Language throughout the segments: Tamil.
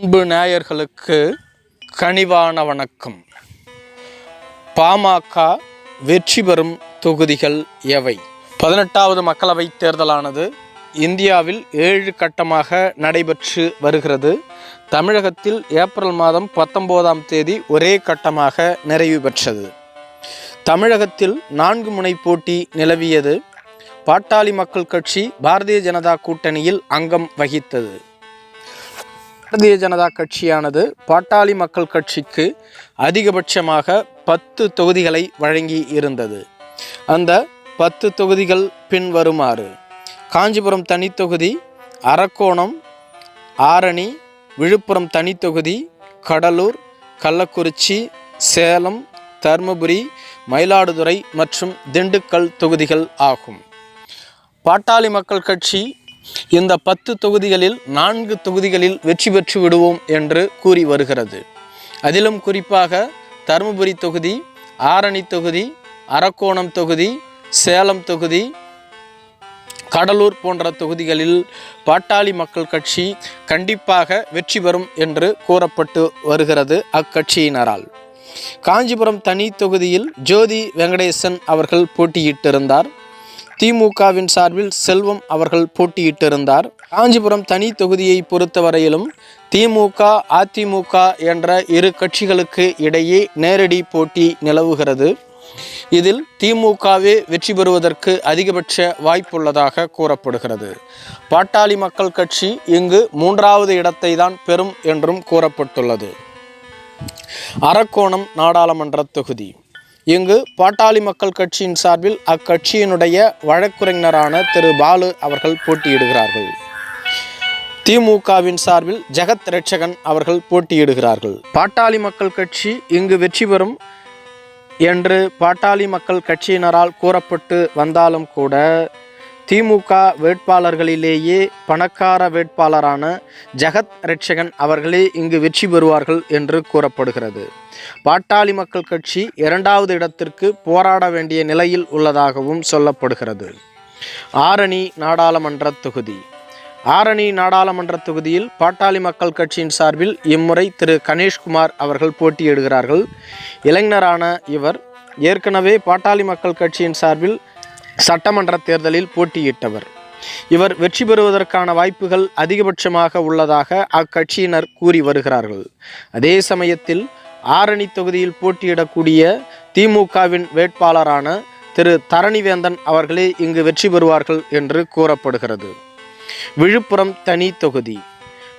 அன்பு நேயர்களுக்கு கனிவான வணக்கம். பாமக வெற்றி பெறும் தொகுதிகள் எவை? பதினெட்டாவது மக்களவைத் தேர்தலானது இந்தியாவில் ஏழு கட்டமாக நடைபெற்று வருகிறது. தமிழகத்தில் ஏப்ரல் மாதம் பத்தொம்போதாம் தேதி ஒரே கட்டமாக நிறைவு பெற்றது. தமிழகத்தில் நான்கு முனை போட்டி நிலவியது. பாட்டாளி மக்கள் கட்சி பாரதிய ஜனதா கூட்டணியில் அங்கம் வகித்தது. பாரதிய ஜனதா கட்சியானது பாட்டாளி மக்கள் கட்சிக்கு அதிகபட்சமாக பத்து தொகுதிகளை வழங்கி இருந்தது. அந்த பத்து தொகுதிகள் பின்வருமாறு காஞ்சிபுரம் தனித்தொகுதி அரக்கோணம் ஆரணி விழுப்புரம் தனித்தொகுதி கடலூர் கள்ளக்குறிச்சி சேலம் தருமபுரி மயிலாடுதுறை மற்றும் திண்டுக்கல் தொகுதிகள் ஆகும். பாட்டாளி மக்கள் கட்சி இந்த பத்து தொகுதிகளில் நான்கு தொகுதிகளில் வெற்றி பெற்று விடுவோம் என்று கூறி வருகிறது. அதிலும் குறிப்பாக தருமபுரி தொகுதி ஆரணி தொகுதி அரக்கோணம் தொகுதி சேலம் தொகுதி கடலூர் போன்ற தொகுதிகளில் பாட்டாளி மக்கள் கட்சி கண்டிப்பாக வெற்றி பெறும் என்று கூறப்பட்டு வருகிறது அக்கட்சியினரால். காஞ்சிபுரம் தனி தொகுதியில் ஜோதி வெங்கடேசன் அவர்கள் போட்டியிட்டிருந்தார். திமுகவின் சார்பில் செல்வம் அவர்கள் போட்டியிட்டிருந்தார். காஞ்சிபுரம் தனி தொகுதியை பொறுத்தவரையிலும் திமுக அதிமுக என்ற இரு கட்சிகளுக்கு இடையே நேரடி போட்டி நிலவுகிறது. இதில் திமுகவே வெற்றி பெறுவதற்கு அதிகபட்ச வாய்ப்புள்ளதாக கூறப்படுகிறது. பாட்டாளி மக்கள் கட்சி இங்கு மூன்றாவது இடத்தை தான் பெறும் என்றும் கூறப்பட்டுள்ளது. அரக்கோணம் நாடாளுமன்ற தொகுதி. இங்கு பாட்டாளி மக்கள் கட்சியின் சார்பில் அக்கட்சியினுடைய வழக்குரைஞரான திரு பாலு அவர்கள் போட்டியிடுகிறார்கள். திமுகவின் சார்பில் ஜெகத் ரட்சகன் அவர்கள் போட்டியிடுகிறார்கள். பாட்டாளி மக்கள் கட்சி இங்கு வெற்றி பெறும் என்று பாட்டாளி மக்கள் கட்சியினரால் கூறப்பட்டு வந்தாலும் கூட திமுக வேட்பாளர்களிலேயே பணக்கார வேட்பாளரான ஜெகத் ரட்சகன் அவர்களே இங்கு வெற்றி பெறுவார்கள் என்று கூறப்படுகிறது. பாட்டாளி மக்கள் கட்சி இரண்டாவது இடத்திற்கு போராட வேண்டிய நிலையில் உள்ளதாகவும் சொல்லப்படுகிறது. ஆரணி நாடாளுமன்ற தொகுதி. ஆரணி நாடாளுமன்ற தொகுதியில் பாட்டாளி மக்கள் கட்சியின் சார்பில் இம்முறை திரு கணேஷ்குமார் அவர்கள் போட்டியிடுகிறார்கள். இளைஞரான இவர் ஏற்கனவே பாட்டாளி மக்கள் கட்சியின் சார்பில் சட்டமன்ற தேர்தலில் போட்டியிட்டவர். இவர் வெற்றி பெறுவதற்கான வாய்ப்புகள் அதிகபட்சமாக உள்ளதாக அக்கட்சியினர் கூறி வருகிறார்கள். அதே சமயத்தில் ஆரணி தொகுதியில் போட்டியிடக்கூடிய திமுகவின் வேட்பாளரான திரு தரணிவேந்தன் அவர்களே இங்கு வெற்றி பெறுவார்கள் என்று கூறப்படுகிறது. விழுப்புரம் தனி தொகுதி.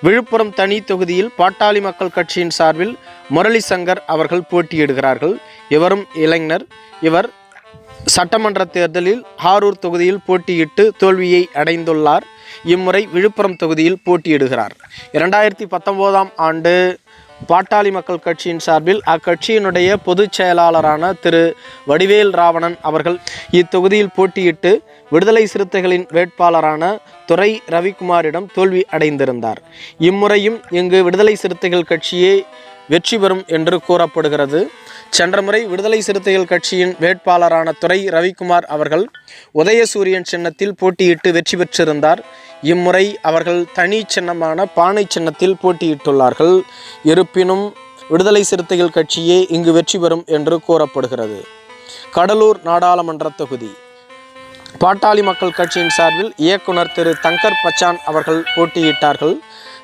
விழுப்புரம் தனி தொகுதியில் பாட்டாளி மக்கள் கட்சியின் சார்பில் முரளி சங்கர் அவர்கள் போட்டியிடுகிறார்கள். இவரும் இளைஞர். இவர் சட்டமன்ற தேர்தலில் ஹாரூர் தொகுதியில் போட்டியிட்டு தோல்வியை அடைந்துள்ளார். இம்முறை விழுப்புரம் தொகுதியில் போட்டியிடுகிறார். இரண்டாயிரத்தி பத்தொம்போதாம் ஆண்டு பாட்டாளி மக்கள் கட்சியின் சார்பில் அக்கட்சியினுடைய பொதுச் செயலாளரான திரு வடிவேல் ராவணன் அவர்கள் இத்தொகுதியில் போட்டியிட்டு விடுதலை சிறுத்தைகளின் வேட்பாளரான துறை ரவிக்குமாரிடம் தோல்வி அடைந்திருந்தார். இம்முறையும் இங்கு விடுதலை சிறுத்தைகள் கட்சியே வெற்றி பெறும் என்று கூறப்படுகிறது. சென்ற முறை விடுதலை சிறுத்தைகள் கட்சியின் வேட்பாளரான துறை ரவிக்குமார் அவர்கள் உதயசூரியன் சின்னத்தில் போட்டியிட்டு வெற்றி பெற்றிருந்தார். இம்முறை அவர்கள் தனி சின்னமான பானை சின்னத்தில் போட்டியிட்டுள்ளார்கள். இருப்பினும் விடுதலை சிறுத்தைகள் கட்சியே இங்கு வெற்றி பெறும் என்று கூறப்படுகிறது. கடலூர் நாடாளுமன்ற தொகுதி. பாட்டாளி மக்கள் கட்சியின் சார்பில் இயக்குனர் திரு தங்கர் பச்சான் அவர்கள் போட்டியிட்டார்கள்.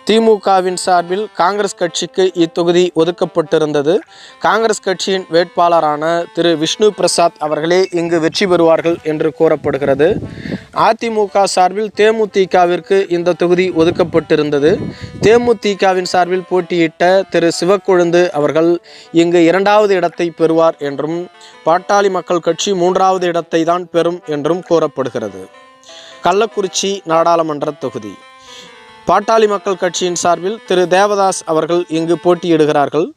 திமுகவின் சார்பில் காங்கிரஸ் கட்சிக்கு இத்தொகுதி ஒதுக்கப்பட்டிருந்தது. காங்கிரஸ் கட்சியின் வேட்பாளரான திரு. விஷ்ணு பிரசாத் அவர்களே இங்கு வெற்றி பெறுவார்கள் என்று கூறப்படுகிறது. அதிமுக சார்பில் தேமுதிகவிற்கு இந்த தொகுதி ஒதுக்கப்பட்டிருந்தது. தேமுதிகவின் சார்பில் போட்டியிட்ட திரு. சிவக்கொழுந்து அவர்கள் இங்கு இரண்டாவது இடத்தை பெறுவார் என்றும் பாட்டாளி மக்கள் கட்சி மூன்றாவது இடத்தை தான் பெறும் என்றும் கூறப்படுகிறது. கள்ளக்குறிச்சி நாடாளுமன்ற தொகுதி. பாட்டாளி மக்கள் கட்சியின் சார்பில் திரு தேவதாஸ் அவர்கள் இங்கு போட்டியிடுகிறார்கள்.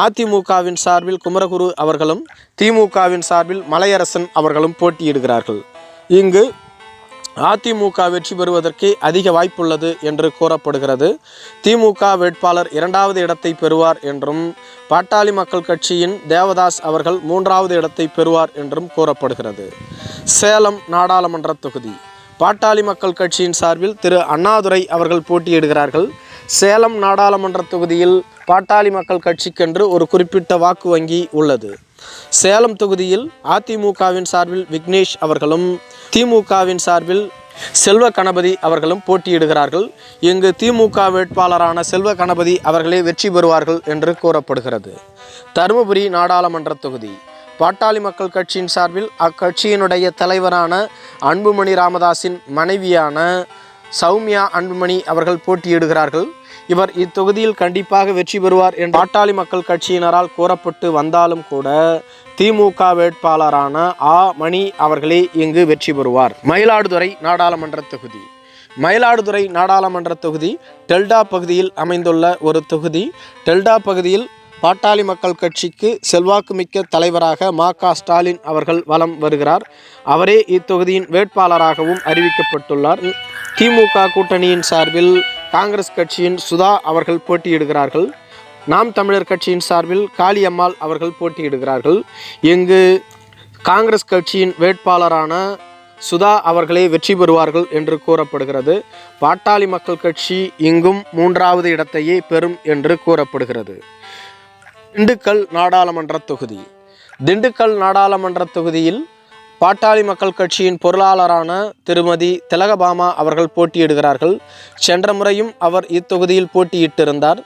அதிமுகவின் சார்பில் குமரகுரு அவர்களும் திமுகவின் சார்பில் மலையரசன் அவர்களும் போட்டியிடுகிறார்கள். இங்கு அதிமுக வெற்றி பெறுவதற்கே அதிக வாய்ப்புள்ளது என்று கூறப்படுகிறது. திமுக வேட்பாளர் இரண்டாவது இடத்தை பெறுவார் என்றும் பாட்டாளி மக்கள் கட்சியின் தேவதாஸ் அவர்கள் மூன்றாவது இடத்தை பெறுவார் என்றும் கூறப்படுகிறது. சேலம் நாடாளுமன்ற தொகுதி. பாட்டாளி மக்கள் கட்சியின் சார்பில் திரு அண்ணாதுரை அவர்கள் போட்டியிடுகிறார்கள். சேலம் நாடாளுமன்ற தொகுதியில் பாட்டாளி மக்கள் கட்சிக்கென்று ஒரு குறிப்பிட்ட வாக்கு வங்கி உள்ளது. சேலம் தொகுதியில் அதிமுகவின் சார்பில் விக்னேஷ் அவர்களும் திமுகவின் சார்பில் செல்வ கணபதி அவர்களும் போட்டியிடுகிறார்கள். இங்கு திமுக வேட்பாளரான செல்வ கணபதி அவர்களே வெற்றி பெறுவார்கள் என்று கூறப்படுகிறது. தருமபுரி நாடாளுமன்ற தொகுதி. பாட்டாளி மக்கள் கட்சியின் சார்பில் அக்கட்சியினுடைய தலைவரான அன்புமணி ராமதாஸின் மனைவியான சௌமியா அன்புமணி அவர்கள் போட்டியிடுகிறார்கள். இவர் இத்தொகுதியில் கண்டிப்பாக வெற்றி பெறுவார் என்று பாட்டாளி மக்கள் கட்சியினரால் கூறப்பட்டு வந்தாலும் கூட திமுக வேட்பாளரான ஆ. மணி அவர்களே இங்கு வெற்றி பெறுவார். மயிலாடுதுறை நாடாளுமன்ற தொகுதி. மயிலாடுதுறை நாடாளுமன்ற தொகுதி டெல்டா பகுதியில் அமைந்துள்ள ஒரு தொகுதி. டெல்டா பகுதியில் பாட்டாளி மக்கள் கட்சிக்கு செல்வாக்குமிக்க தலைவராக மா க ஸ்டாலின் அவர்கள் வலம் வருகிறார். அவரே இத்தொகுதியின் வேட்பாளராகவும் அறிவிக்கப்பட்டுள்ளார். திமுக கூட்டணியின் சார்பில் காங்கிரஸ் கட்சியின் சுதா அவர்கள் போட்டியிடுகிறார்கள். நாம் தமிழர் கட்சியின் சார்பில் காளியம்மாள் அவர்கள் போட்டியிடுகிறார்கள். இங்கு காங்கிரஸ் கட்சியின் வேட்பாளரான சுதா அவர்களே வெற்றி பெறுவார்கள் என்று கூறப்படுகிறது. பாட்டாளி மக்கள் கட்சி இங்கும் மூன்றாவது இடத்தையே பெறும் என்று கூறப்படுகிறது. திண்டுக்கல் நாடாளுமன்ற தொகுதி. திண்டுக்கல் நாடாளுமன்ற தொகுதியில் பாட்டாளி மக்கள் கட்சியின் பொருளாளரான திருமதி திலகபாமா அவர்கள் போட்டியிடுகிறார்கள். சென்ற முறையும் அவர் இத்தொகுதியில் போட்டியிட்டிருந்தார்.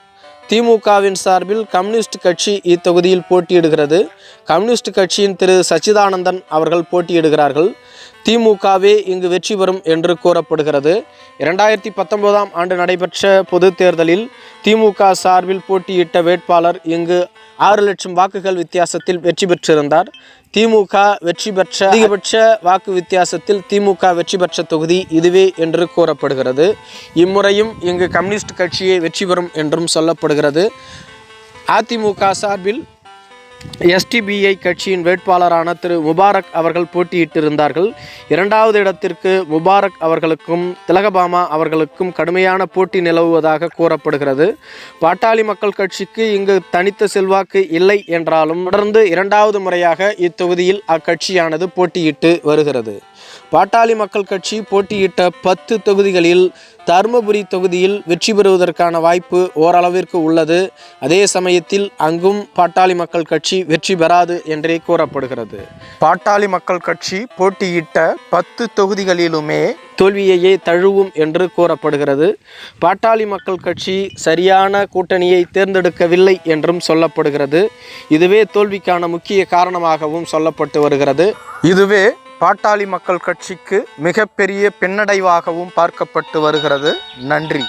திமுகவின் சார்பில் கம்யூனிஸ்ட் கட்சி இத்தொகுதியில் போட்டியிடுகிறது. கம்யூனிஸ்ட் கட்சியின் திரு சச்சிதானந்தன் அவர்கள் போட்டியிடுகிறார்கள். திமுகவே இங்கு வெற்றி பெறும் என்று கூறப்படுகிறது. இரண்டாயிரத்தி பத்தொன்பதாம் ஆண்டு நடைபெற்ற பொது தேர்தலில் திமுக சார்பில் போட்டியிட்ட வேட்பாளர் இங்கு ஆறு லட்சம் வாக்குகள் வித்தியாசத்தில் வெற்றி பெற்றிருந்தார். திமுக வெற்றி பெற்ற அதிகபட்ச வாக்கு வித்தியாசத்தில் திமுக வெற்றி பெற்ற தொகுதி இதுவே என்று கூறப்படுகிறது. இம்முறையும் இங்கு கம்யூனிஸ்ட் கட்சியே வெற்றி பெறும் என்றும் சொல்லப்படுகிறது. அதிமுக சார்பில் எஸ்டிபிஐ கட்சியின் வேட்பாளரான திரு முபாரக் அவர்கள் போட்டியிட்டிருந்தார்கள். இரண்டாவது இடத்திற்கு முபாரக் அவர்களுக்கும் திலகபாமா அவர்களுக்கும் கடுமையான போட்டி நிலவுவதாக கூறப்படுகிறது. பாட்டாளி மக்கள் கட்சிக்கு இங்கு தனித்த செல்வாக்கு இல்லை என்றாலும் தொடர்ந்து இரண்டாவது முறையாக இத்தொகுதியில் அக்கட்சியானது போட்டியிட்டு வருகிறது. பாட்டாளி மக்கள் கட்சி போட்டியிட்ட பத்து தொகுதிகளில் தருமபுரி தொகுதியில் வெற்றி பெறுவதற்கான வாய்ப்பு ஓரளவிற்கு உள்ளது. அதே சமயத்தில் அங்கும் பாட்டாளி மக்கள் கட்சி வெற்றி பெறாது என்றே கூறப்படுகிறது. பாட்டாளி மக்கள் கட்சி போட்டியிட்ட பத்து தொகுதிகளிலுமே தோல்வியையே தழுவும் என்று கூறப்படுகிறது. பாட்டாளி மக்கள் கட்சி சரியான கூட்டணியை தேர்ந்தெடுக்கவில்லை என்றும் சொல்லப்படுகிறது. இதுவே தோல்விக்கான முக்கிய காரணமாகவும் சொல்லப்பட்டு வருகிறது. இதுவே பாட்டாளி மக்கள் கட்சிக்கு மிகப்பெரிய பின்னடைவாகவும் பார்க்கப்பட்டு வருகிறது. நன்றி.